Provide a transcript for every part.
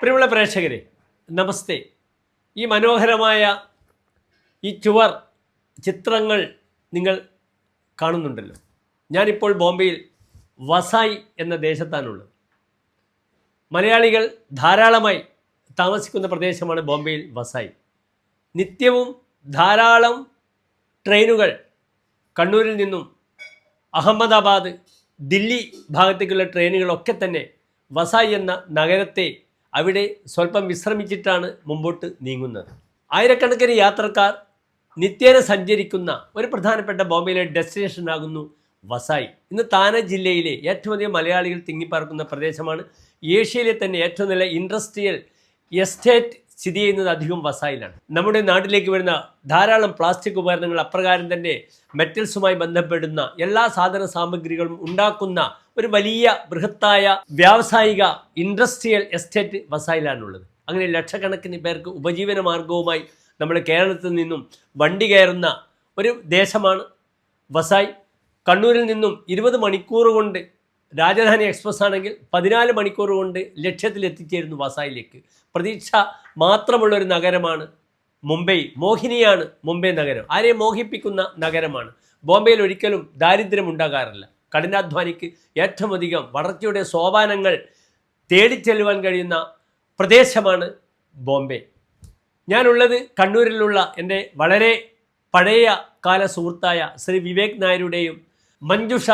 പ്രിയമുള്ള പ്രേക്ഷകരെ നമസ്തേ. ഈ മനോഹരമായ ഈ ചുവർ ചിത്രങ്ങൾ നിങ്ങൾ കാണുന്നുണ്ടല്ലോ. ഞാനിപ്പോൾ ബോംബെയിൽ വസായി എന്ന ദേശത്താണുള്ളത്. മലയാളികൾ ധാരാളമായി താമസിക്കുന്ന പ്രദേശമാണ് ബോംബെയിൽ വസായി. നിത്യവും ധാരാളം ട്രെയിനുകൾ കണ്ണൂരിൽ നിന്നും അഹമ്മദാബാദ് ദില്ലി ഭാഗത്തേക്കുള്ള ട്രെയിനുകളൊക്കെ തന്നെ വസായി എന്ന നഗരത്തെ അവിടെ സ്വല്പം വിശ്രമിച്ചിട്ടാണ് മുമ്പോട്ട് നീങ്ങുന്നത്. ആയിരക്കണക്കിന് യാത്രക്കാർ നിത്യേന സഞ്ചരിക്കുന്ന ഒരു പ്രധാനപ്പെട്ട ബോംബെയിലെ ഡെസ്റ്റിനേഷനാകുന്നു വസായി. ഇന്ന് താന ജില്ലയിലെ ഏറ്റവും അധികം മലയാളികൾ തിങ്ങിപ്പാർക്കുന്ന പ്രദേശമാണ്. ഏഷ്യയിലെ തന്നെ ഏറ്റവും നല്ല ഇൻഡസ്ട്രിയൽ എസ്റ്റേറ്റ് സ്ഥിതി ചെയ്യുന്നത് അധികം വസായിലാണ്. നമ്മുടെ നാട്ടിലേക്ക് വരുന്ന ധാരാളം പ്ലാസ്റ്റിക് ഉപകരണങ്ങൾ അപ്രകാരം തന്നെ മെറ്റൽസുമായി ബന്ധപ്പെടുന്ന എല്ലാ സാധന സാമഗ്രികളും ഉണ്ടാക്കുന്ന ഒരു വലിയ ബൃഹത്തായ വ്യാവസായിക ഇൻഡസ്ട്രിയൽ എസ്റ്റേറ്റ് വസായിലാണുള്ളത്. അങ്ങനെ ലക്ഷക്കണക്കിന് പേർക്ക് ഉപജീവന മാർഗവുമായി നമ്മുടെ കേരളത്തിൽ നിന്നും വണ്ടി കയറുന്ന ഒരു ദേശമാണ് വസായി. കണ്ണൂരിൽ നിന്നും ഇരുപത് മണിക്കൂർ കൊണ്ട് രാജധാനി എക്സ്പ്രസ് ആണെങ്കിൽ പതിനാല് മണിക്കൂർ കൊണ്ട് ലക്ഷ്യത്തിൽ എത്തിച്ചേരുന്നു വസായിലേക്ക്. പ്രതീക്ഷ മാത്രമുള്ള ഒരു നഗരമാണ് മുംബൈ. മോഹിനിയാണ് മുംബൈ നഗരം. ആരെ മോഹിപ്പിക്കുന്ന നഗരമാണ്? ബോംബെയിൽ ഒരിക്കലും ദാരിദ്ര്യം ഉണ്ടാകാറില്ല. കഠിനാധ്വാനിക്ക് ഏറ്റവും അധികം വളർച്ചയുടെ സോപാനങ്ങൾ തേടിച്ചെല്ലുവാൻ കഴിയുന്ന പ്രദേശമാണ് ബോംബെ. ഞാനുള്ളത് കണ്ണൂരിലുള്ള എന്റെ വളരെ പഴയ കാല സുഹൃത്തായ ശ്രീ വിവേക് നായരുടെയും മഞ്ജുഷ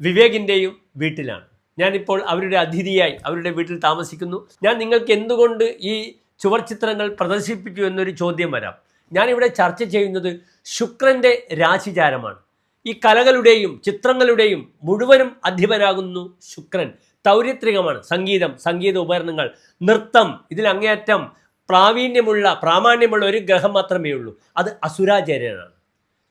വിവേകിന്റെയും വീട്ടിലാണ്. ഞാനിപ്പോൾ അവരുടെ അതിഥിയായി അവരുടെ വീട്ടിൽ താമസിക്കുന്നു. ഞാൻ നിങ്ങൾക്ക് എന്തുകൊണ്ട് ഈ ചുവർ ചിത്രങ്ങൾ പ്രദർശിപ്പിച്ചു എന്നൊരു ചോദ്യം വരാം. ഞാനിവിടെ ചർച്ച ചെയ്യുന്നത് ശുക്രന്റെ രാശിചാരമാണ്. ഈ കലകളുടെയും ചിത്രങ്ങളുടെയും മുഴുവനും അധിപനാകുന്നു ശുക്രൻ. തൗര്യത്രികമാണ് സംഗീതം സംഗീത ഉപകരണങ്ങൾ നൃത്തം ഇതിൽ അങ്ങേയറ്റം പ്രാവീണ്യമുള്ള പ്രാമാണ്യമുള്ള ഒരു ഗ്രഹം മാത്രമേ ഉള്ളൂ അത് അസുരാചാര്യനാണ്.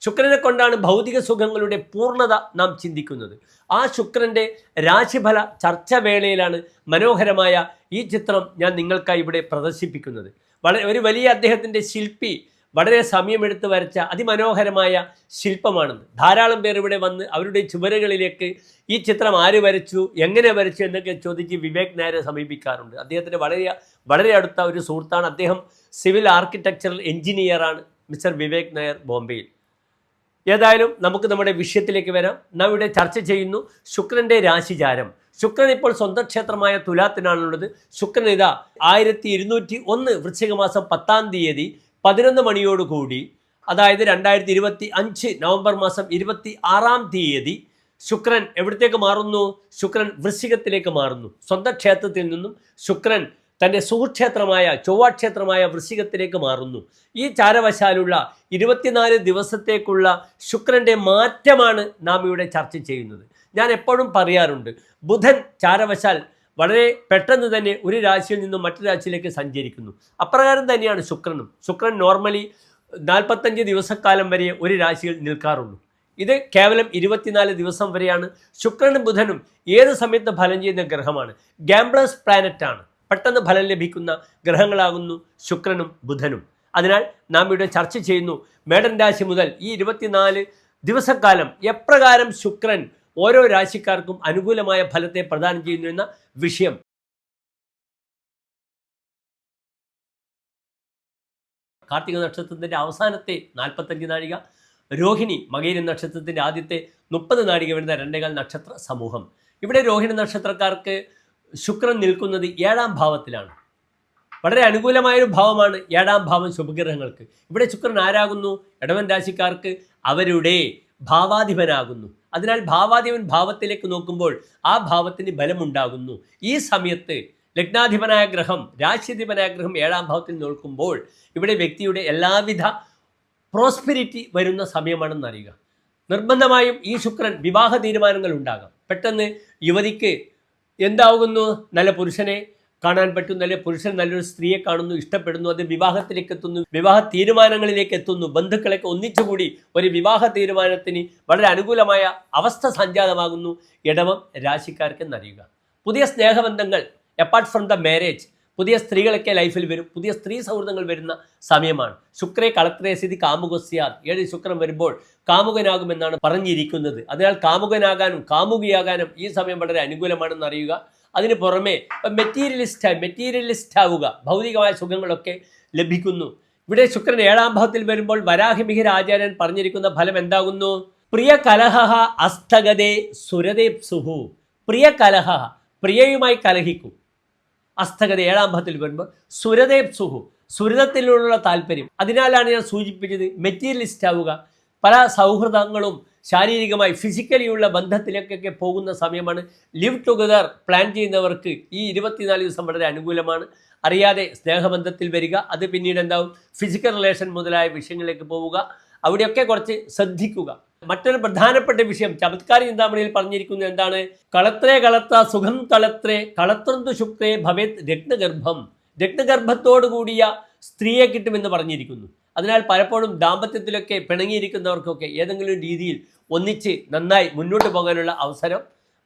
ശുക്രനെ കൊണ്ടാണ് ഭൗതിക സുഖങ്ങളുടെ പൂർണത നാം ചിന്തിക്കുന്നത്. ആ ശുക്രന്റെ രാശിഫല ചർച്ച വേളയിലാണ് മനോഹരമായ ഈ ചിത്രം ഞാൻ നിങ്ങൾക്കായി ഇവിടെ പ്രദർശിപ്പിക്കുന്നത്. വളരെ ഒരു വലിയ അദ്ദേഹത്തിന്റെ ശില്പി വളരെ സമയമെടുത്ത് വരച്ച അതിമനോഹരമായ ശില്പമാണെന്ന്. ധാരാളം പേർ ഇവിടെ വന്ന് അവരുടെ ചുവരുകളിലേക്ക് ഈ ചിത്രം ആര് വരച്ചു എങ്ങനെ വരച്ചു എന്നൊക്കെ ചോദിച്ച് വിവേക് നായരെ സമീപിക്കാറുണ്ട്. അദ്ദേഹത്തിന്റെ വളരെ വളരെ അടുത്ത ഒരു സുഹൃത്താണ്. അദ്ദേഹം സിവിൽ ആർക്കിടെക്ചറൽ എഞ്ചിനീയറാണ് മിസ്റ്റർ വിവേക് നായർ ബോംബെയിൽ. ഏതായാലും നമുക്ക് നമ്മുടെ വിഷയത്തിലേക്ക് വരാം. നാം ഇവിടെ ചർച്ച ചെയ്യുന്നു ശുക്രന്റെ രാശിചാരം. ശുക്രൻ ഇപ്പോൾ സ്വന്തം ക്ഷേത്രമായ തുലാത്തിനാണുള്ളത്. ശുക്രൻ ഇതാ ആയിരത്തി ഇരുന്നൂറ്റി ഒന്ന് വൃശ്ചികമാസം പത്താം തീയതി പതിനൊന്ന് മണിയോടുകൂടി അതായത് രണ്ടായിരത്തി ഇരുപത്തി അഞ്ച് നവംബർ മാസം ഇരുപത്തി ആറാം തീയതി ശുക്രൻ എവിടത്തേക്ക് മാറുന്നു? ശുക്രൻ വൃശ്ചികത്തിലേക്ക് മാറുന്നു. സ്വന്തം ക്ഷേത്രത്തിൽ നിന്നും ശുക്രൻ തന്റെ സുഹൃക്ഷേത്രമായ ചൊവ്വാക്ഷേത്രമായ വൃശ്ചികത്തിലേക്ക് മാറുന്നു. ഈ ചാരവശാലുള്ള ഇരുപത്തിനാല് ദിവസത്തേക്കുള്ള ശുക്രന്റെ മാറ്റമാണ് നാം ഇവിടെ ചർച്ച ചെയ്യുന്നത്. ഞാൻ എപ്പോഴും പറയാറുണ്ട് ബുധൻ ചാരവശാൽ വളരെ പെട്ടെന്ന് തന്നെ ഒരു രാശിയിൽ നിന്നും മറ്റു രാശിയിലേക്ക് സഞ്ചരിക്കുന്നു. അപ്രകാരം തന്നെയാണ് ശുക്രനും. ശുക്രൻ നോർമലി നാൽപ്പത്തഞ്ച് ദിവസക്കാലം വരെ ഒരു രാശിയിൽ നിൽക്കാറുള്ളൂ. ഇത് കേവലം ഇരുപത്തിനാല് ദിവസം വരെയാണ്. ശുക്രനും ബുധനും ഏത് സമയത്ത് ഫലം ചെയ്യുന്ന ഗ്രഹമാണ്. ഗാംബ്ലസ് പ്ലാനറ്റാണ് പെട്ടെന്ന് ഫലം ലഭിക്കുന്ന ഗ്രഹങ്ങളാകുന്നു ശുക്രനും ബുധനും. അതിനാൽ നാം ഇവിടെ ചർച്ച ചെയ്യുന്നു മേടൻ രാശി മുതൽ ഈ ഇരുപത്തിനാല് ദിവസക്കാലം എപ്രകാരം ശുക്രൻ ഓരോ രാശിക്കാർക്കും അനുകൂലമായ ഫലത്തെ പ്രദാനം ചെയ്യുന്നു എന്ന വിഷയം. കാർത്തിക നക്ഷത്രത്തിന്റെ അവസാനത്തെ നാൽപ്പത്തഞ്ച് നാഴിക രോഹിണി മകേരി നക്ഷത്രത്തിന്റെ ആദ്യത്തെ മുപ്പത് നാഴിക വരുന്ന രണ്ടേകാൽ നക്ഷത്ര സമൂഹം. ഇവിടെ രോഹിണി നക്ഷത്രക്കാർക്ക് ശുക്രൻ നിൽക്കുന്നത് ഏഴാം ഭാവത്തിലാണ്. വളരെ അനുകൂലമായൊരു ഭാവമാണ് ഏഴാം ഭാവം ശുഭഗ്രഹങ്ങൾക്ക്. ഇവിടെ ശുക്രൻ ആരാകുന്നു? ഇടവൻ രാശിക്കാർക്ക് അവരുടെ ഭാവാധിപനാകുന്നു. അതിനാൽ ഭാവാധിപൻ ഭാവത്തിലേക്ക് നോക്കുമ്പോൾ ആ ഭാവത്തിന് ബലമുണ്ടാകുന്നു. ഈ സമയത്ത് ലഗ്നാധിപനായ ഗ്രഹം രാശ്യധിപനായ ഗ്രഹം ഏഴാം ഭാവത്തിൽ നോക്കുമ്പോൾ ഇവിടെ വ്യക്തിയുടെ എല്ലാവിധ പ്രോസ്പെരിറ്റി വരുന്ന സമയമാണെന്ന് അറിയുക നിർബന്ധമായും ഈ ശുക്രൻ വിവാഹ തീരുമാനങ്ങൾ ഉണ്ടാകാം. പെട്ടെന്ന് യുവതിക്ക് എന്താകുന്നു നല്ല പുരുഷനെ കാണാൻ പറ്റും. നല്ല പുരുഷൻ നല്ലൊരു സ്ത്രീയെ കാണുന്നു ഇഷ്ടപ്പെടുന്നു അത് വിവാഹത്തിലേക്ക് എത്തുന്നു വിവാഹ തീരുമാനങ്ങളിലേക്ക് എത്തുന്നു. ബന്ധുക്കളൊക്കെ ഒന്നിച്ചുകൂടി ഒരു വിവാഹ തീരുമാനത്തിന് വളരെ അനുകൂലമായ അവസ്ഥ സംജാതമാകുന്നു. ഇടവം രാശിക്കാർക്ക് എന്നറിയുക പുതിയ സ്നേഹബന്ധങ്ങൾ അപ്പാർട്ട് ഫ്രം ദ മാരേജ് പുതിയ സ്ത്രീകളൊക്കെ ലൈഫിൽ വരും. പുതിയ സ്ത്രീ സൗഹൃദങ്ങൾ വരുന്ന സമയമാണ്. ശുക്രേ കളത്രേസിതി കാമുകസ്യാ ഏഴ് ശുക്രം വരുമ്പോൾ കാമുകനാകുമെന്നാണ് പറഞ്ഞിരിക്കുന്നത്. അതിനാൽ കാമുകനാകാനും കാമുകിയാകാനും ഈ സമയം വളരെ അനുകൂലമാണെന്ന് അറിയുക. അതിന് പുറമെ മെറ്റീരിയലിസ്റ്റ് മെറ്റീരിയലിസ്റ്റ് ആവുക. ഭൗതികമായ സുഖങ്ങളൊക്കെ ലഭിക്കുന്നു. ഇവിടെ ശുക്രൻ ഏഴാം ഭാവത്തിൽ വരുമ്പോൾ വരാഹിമിഹിര ആചാര്യൻ പറഞ്ഞിരിക്കുന്ന ഫലം എന്താകുന്നു? പ്രിയ കലഹ അസ്തഗതേ സുഹു. പ്രിയ കലഹ പ്രിയയുമായി കലഹിക്കും. അസ്തഗത ഏഴാം ഭാഗത്തിൽ വരുമ്പോൾ സുരദേപ്സുഹു സുരതത്തിലുള്ള താല്പര്യം. അതിനാലാണ് ഞാൻ സൂചിപ്പിച്ചത് മെറ്റീരിയലിസ്റ്റ് ആവുക. പല സൗഹൃദങ്ങളും ശാരീരികമായി ഫിസിക്കലിയുള്ള ബന്ധത്തിലേക്കൊക്കെ പോകുന്ന സമയമാണ് ലിവ് ടുഗദർ പ്ലാൻ ചെയ്യുന്നവർക്ക് ഈ ഇരുപത്തിനാല് ദിവസം വളരെ അനുകൂലമാണ്. അറിയാതെ സ്നേഹബന്ധത്തിൽ വരിക അത് പിന്നീട് എന്താവും ഫിസിക്കൽ റിലേഷൻ മുതലായ വിഷയങ്ങളിലേക്ക് പോവുക അവിടെയൊക്കെ കുറച്ച് ശ്രദ്ധിക്കുക. മറ്റൊരു പ്രധാനപ്പെട്ട വിഷയം ചമത്കാരി ചിന്താമണിയിൽ പറഞ്ഞിരിക്കുന്നത് എന്താണ്? കളത്രേ കളത്ര സുഖം കളത്രേ കളത്രന്തു ശുക്രേ ഭവേത് രത്നഗർഭം. രത്നഗർഭത്തോടു കൂടിയ സ്ത്രീയെ കിട്ടുമെന്ന് പറഞ്ഞിരിക്കുന്നു. അതിനാൽ പലപ്പോഴും ദാമ്പത്യത്തിലൊക്കെ പിണങ്ങിയിരിക്കുന്നവർക്കൊക്കെ ഏതെങ്കിലും രീതിയിൽ ഒന്നിച്ച് നന്നായി മുന്നോട്ട് പോകാനുള്ള അവസരം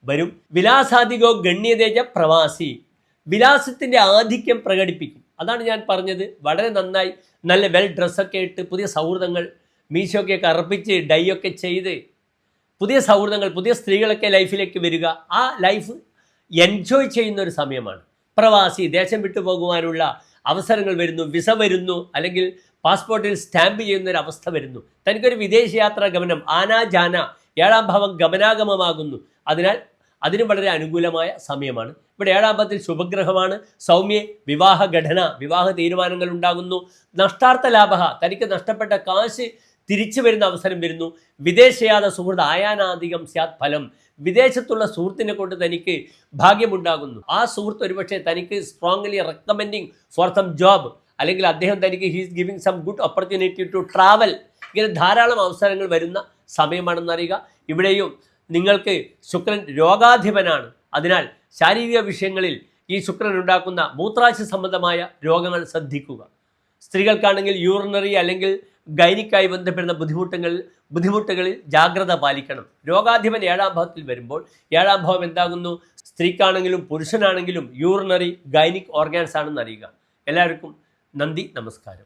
വരും. വിലാസാധികോ ഗണ്യതേജ പ്രവാസി. വിലാസത്തിന്റെ ആധിക്യം പ്രകടിപ്പിക്കും. അതാണ് ഞാൻ പറഞ്ഞത്. വളരെ നന്നായി നല്ല വെൽ ഡ്രസ്സൊക്കെ ഇട്ട് പുതിയ സൗഹൃദങ്ങൾ മീശയൊക്കെ കറുപ്പിച്ച് ഡൈ ഒക്കെ ചെയ്ത് പുതിയ സൗഹൃദങ്ങൾ പുതിയ സ്ത്രീകളൊക്കെ ലൈഫിലേക്ക് വരിക. ആ ലൈഫ് എൻജോയ് ചെയ്യുന്ന ഒരു സമയമാണ്. പ്രവാസി ദേശം വിട്ടു പോകുവാനുള്ള അവസരങ്ങൾ വരുന്നു വിസ വരുന്നു അല്ലെങ്കിൽ പാസ്പോർട്ടിൽ സ്റ്റാമ്പ് ചെയ്യുന്ന ഒരു അവസ്ഥ വരുന്നു. തനിക്കൊരു വിദേശയാത്ര ഗമനം ആനാജാന ഏഴാം ഭാവം ഗമനാഗമമാകുന്നു. അതിനാൽ അതിന് വളരെ അനുകൂലമായ സമയമാണ്. ഇവിടെ ഏഴാം പത്തിൽ ശുഭഗ്രഹമാണ് സൗമ്യ വിവാഹ ഘടന വിവാഹ തീരുമാനങ്ങൾ ഉണ്ടാകുന്നു. നഷ്ടാർത്ഥ ലാഭ തനിക്ക് നഷ്ടപ്പെട്ട കാശ് തിരിച്ചു വരുന്ന അവസരം വരുന്നു. വിദേശയാത സുഹൃത്ത് ആയാനാധികം സ്യാത് ഫലം. വിദേശത്തുള്ള സുഹൃത്തിനെ കൊണ്ട് തനിക്ക് ഭാഗ്യമുണ്ടാകുന്നു. ആ സുഹൃത്ത് ഒരുപക്ഷെ തനിക്ക് strongly recommending for some job അല്ലെങ്കിൽ അദ്ദേഹം തനിക്ക് he's giving some good opportunity to travel ഇങ്ങനെ ധാരാളം അവസരങ്ങൾ വരുന്ന സമയമാണെന്ന് അറിയുക. ഇവിടെയും നിങ്ങൾക്ക് ശുക്രൻ രോഗാധിപനാണ്. അതിനാൽ ശാരീരിക വിഷയങ്ങളിൽ ഈ ശുക്രൻ ഉണ്ടാക്കുന്ന മൂത്രാശ സംബന്ധമായ രോഗങ്ങൾ ശ്രദ്ധിക്കുക. സ്ത്രീകൾക്കാണെങ്കിൽ യൂറിനറി അല്ലെങ്കിൽ ഗൈനിക്കായി ബന്ധപ്പെടുന്ന ബുദ്ധിമുട്ടുകൾ ബുദ്ധിമുട്ടുകളിൽ ജാഗ്രത പാലിക്കണം. രോഗാധിപൻ ഏഴാം ഭാവത്തിൽ വരുമ്പോൾ ഏഴാം ഭാവം എന്താകുന്നു? സ്ത്രീക്കാണെങ്കിലും പുരുഷനാണെങ്കിലും യൂറിനറി ഗൈനിക് ഓർഗാൻസ് ആണെന്ന് അറിയുക. എല്ലാവർക്കും നന്ദി നമസ്കാരം.